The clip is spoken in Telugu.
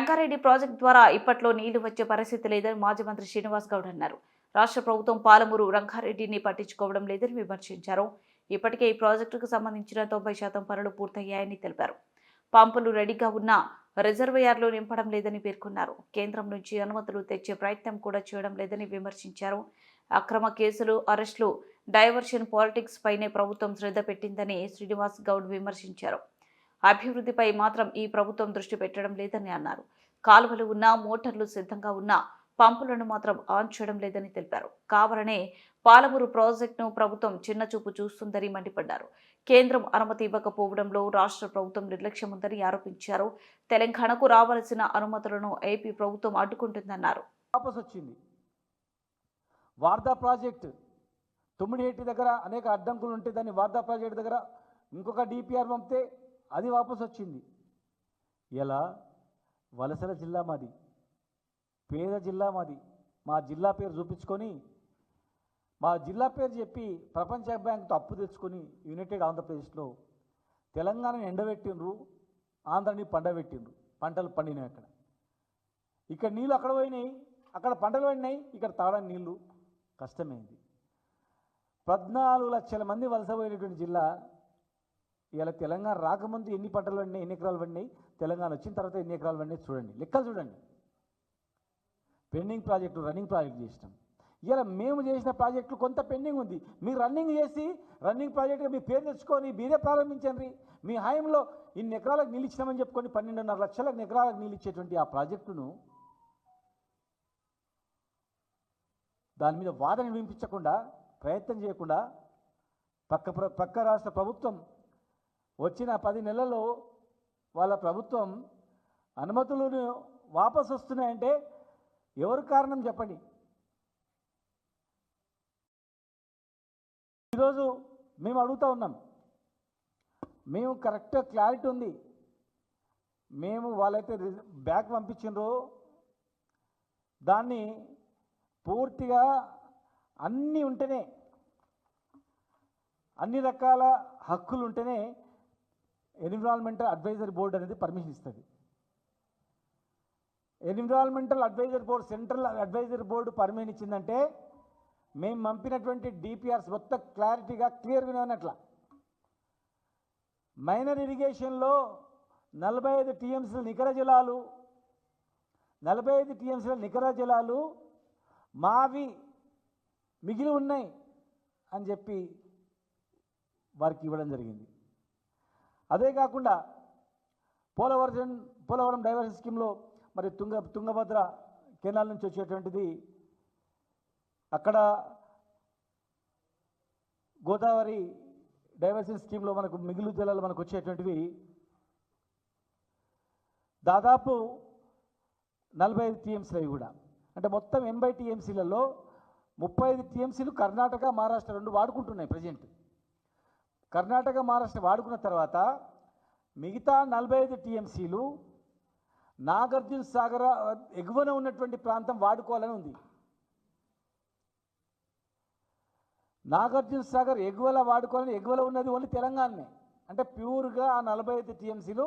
రంగారెడ్డి ప్రాజెక్టు ద్వారా ఇప్పట్లో నీళ్ళు వచ్చే పరిస్థితి లేదని మాజీ మంత్రి శ్రీనివాస్ గౌడ్ అన్నారు. రాష్ట్ర ప్రభుత్వం పాలమూరు రంగారెడ్డిని పట్టించుకోవడం లేదని విమర్శించారు. ఇప్పటికే ఈ ప్రాజెక్టుకు సంబంధించిన తొంభై శాతం పనులు పూర్తయ్యాయని తెలిపారు. పంపులు రెడీగా ఉన్న రిజర్వయర్లు నింపడం లేదని పేర్కొన్నారు. కేంద్రం నుంచి అనుమతులు తెచ్చే ప్రయత్నం కూడా చేయడం లేదని విమర్శించారు. అక్రమ కేసులు అరెస్టులు డైవర్షన్ పాలిటిక్స్ పైనే ప్రభుత్వం శ్రద్ధ పెట్టిందని శ్రీనివాస్ గౌడ్ విమర్శించారు. అభివృద్ధిపై మాత్రం ఈ ప్రభుత్వం దృష్టి పెట్టడం లేదని అన్నారు. కాలువలు ఉన్నా మోటార్లు సిద్ధంగా ఉన్నా పంపులను మాత్రం ఆన్ చేయడం లేదని తెలిపారు. కావాలనే పాలమూరు ప్రాజెక్టును ప్రభుత్వం చిన్నచూపు చూస్తుందని మండిపడ్డారు. కేంద్రం అనుమతి ఇవ్వకపోవడంలో రాష్ట్ర ప్రభుత్వం నిర్లక్ష్యం ఉందని ఆరోపించారు. తెలంగాణకు రావాల్సిన అనుమతులను ఏపీ ప్రభుత్వం అడ్డుకుంటుందన్నారు. వాపస్ వచ్చింది. వార్దా ప్రాజెక్ట్ తొమ్మిడిహెట్టి దగ్గర అనేక అడ్డంకులు ఉంటే దాన్ని వార్దా ప్రాజెక్ట్ దగ్గర ఇంకొక డిపిఆర్ పంపితే అది వాపస్ వచ్చింది. ఇలా వలసల జిల్లా మాది. పేద జిల్లా మాది. మా జిల్లా పేరు చూపించుకొని మా జిల్లా పేరు చెప్పి ప్రపంచ బ్యాంకుతో అప్పు తెచ్చుకొని యునైటెడ్ ఆంధ్రప్రదేశ్లో తెలంగాణని ఎండబెట్టిండ్రు ఆంధ్రని పండబెట్టిండ్రు. పంటలు పండినాయి అక్కడ. ఇక్కడ నీళ్ళు అక్కడ పోయినాయి అక్కడ పంటలు పడినాయి ఇక్కడ తాగడానికి నీళ్ళు. కష్టమైంది. పద్నాలుగు లక్షల మంది వలస పోయినటువంటి జిల్లా ఇలా తెలంగాణ రాకముందు ఎన్ని పంటలు పడినాయి ఎన్ని ఎకరాలు పడినాయి? తెలంగాణ వచ్చిన తర్వాత ఎన్ని ఎకరాలు పడినాయి చూడండి. లెక్కలు చూడండి. పెండింగ్ ప్రాజెక్టు రన్నింగ్ ప్రాజెక్ట్ చేసినాం. ఇలా మేము చేసిన ప్రాజెక్టులు కొంత పెండింగ్ ఉంది. మీరు రన్నింగ్ చేసి రన్నింగ్ ప్రాజెక్టుగా మీ పేరు తెచ్చుకొని మీరే ప్రారంభించండి. మీ హాయంలో ఇన్ని ఎకరాలకు నిలిచినామని చెప్పుకొని పన్నెండున్నర లక్షలకు ఎకరాలకు నిలిచేటువంటి ఇచ్చేటువంటి ఆ ప్రాజెక్టును దాని మీద వాదన వినిపించకుండా ప్రయత్నం చేయకుండా పక్క ప్ర- పక్క రాష్ట్ర ప్రభుత్వం వచ్చిన పది నెలల్లో వాళ్ళ ప్రభుత్వం అనుమతులను వాపసు వస్తున్నాయంటే ఎవరు కారణం చెప్పండి? ఈరోజు మేము అడుగుతా ఉన్నాం. మేము కరెక్ట్ క్లారిటీ ఉంది. మేము వాళ్ళైతే రిజ- బ్యాక్ పంపించిండ్రో. దాన్ని పూర్తిగా అన్నీ ఉంటేనే అన్ని రకాల హక్కులు ఉంటేనే ఎన్విరాన్మెంటల్ అడ్వైజరీ బోర్డు అనేది పర్మిషన్ ఇస్తుంది. Environmental advisory board central advisory board permission ఇచ్చిందంటే మేము పంపినటువంటి డిపిఆర్స్ మొత్తం క్లారిటీగా క్లియర్గా ఉన్నట్ల మైనర్ ఇరిగేషన్లో నలభై ఐదు టీఎంసీల నికర జలాలు నలభై ఐదు టీఎంసీల నికర జలాలు మావి మిగిలి ఉన్నాయి అని చెప్పి వారికి ఇవ్వడం జరిగింది. అదే కాకుండా పోలవరం పోలవరం డైవర్షన్ స్కీమ్లో మరి తుంగ తుంగభద్ర కెనాల్ నుంచి వచ్చేటువంటిది అక్కడ గోదావరి డైవర్షన్ స్కీమ్లో మనకు మిగులు జలాలు మనకు వచ్చేటువంటివి దాదాపు నలభై ఐదు టీఎంసీలు అవి కూడా. అంటే మొత్తం ఎనభై టీఎంసీలలో ముప్పై ఐదు టీఎంసీలు కర్ణాటక మహారాష్ట్ర రెండు వాడుకుంటున్నాయి ప్రజెంట్. కర్ణాటక మహారాష్ట్ర వాడుకున్న తర్వాత మిగతా నలభై ఐదు టీఎంసీలు నాగార్జున సాగర ఎగువన ఉన్నటువంటి ప్రాంతం వాడుకోవాలని ఉంది. నాగార్జున సాగర్ ఎగువల వాడుకోవాలని ఎగువల ఉన్నది ఓన్లీ తెలంగాణనే. అంటే ప్యూర్గా ఆ నలభై ఐదు టీఎంసీలు